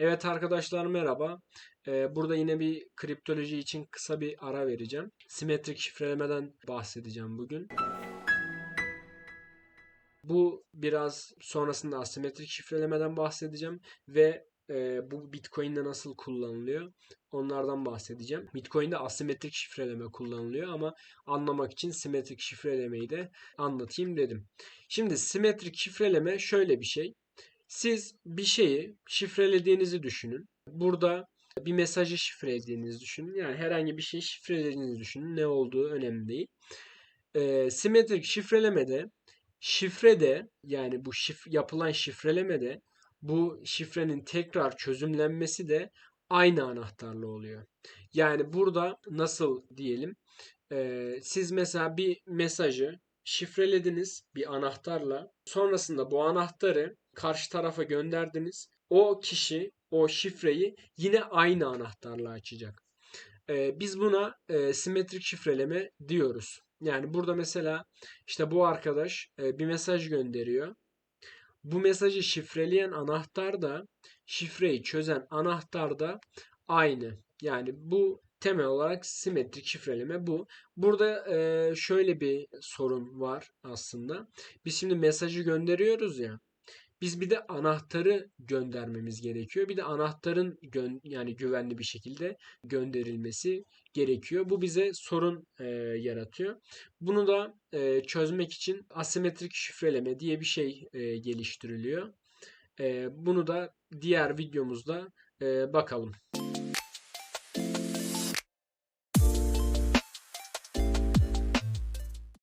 Evet arkadaşlar merhaba. Ee, burada yine bir kriptoloji için kısa bir ara vereceğim. Simetrik şifrelemeden bahsedeceğim bugün. Bu biraz sonrasında asimetrik şifrelemeden bahsedeceğim ve e, bu Bitcoin'de nasıl kullanılıyor onlardan bahsedeceğim. Bitcoin'de asimetrik şifreleme kullanılıyor ama anlamak için simetrik şifrelemeyi de anlatayım dedim. Şimdi simetrik şifreleme şöyle bir şey. Siz bir şeyi şifrelediğinizi düşünün. Burada bir mesajı şifrelediğinizi düşünün. Yani herhangi bir şeyi şifrelediğinizi düşünün. Ne olduğu önemli değil. Ee, simetrik şifrelemede şifrede yani bu şif yapılan şifrelemede bu şifrenin tekrar çözümlenmesi de aynı anahtarla oluyor. Yani burada nasıl diyelim ee, siz mesela bir mesajı şifrelediniz bir anahtarla. Sonrasında bu anahtarı karşı tarafa gönderdiniz. O kişi o şifreyi yine aynı anahtarla açacak. Ee, biz buna e, simetrik şifreleme diyoruz. Yani burada mesela işte bu arkadaş e, bir mesaj gönderiyor. Bu mesajı şifreleyen anahtar da şifreyi çözen anahtar da aynı. Yani bu temel olarak simetrik şifreleme bu. Burada e, şöyle bir sorun var aslında. Biz şimdi mesajı gönderiyoruz ya. Biz bir de anahtarı göndermemiz gerekiyor. Bir de anahtarın gön yani güvenli bir şekilde gönderilmesi gerekiyor. Bu bize sorun e, yaratıyor. Bunu da e, çözmek için asimetrik şifreleme diye bir şey e, geliştiriliyor. E, bunu da diğer videomuzda e, bakalım.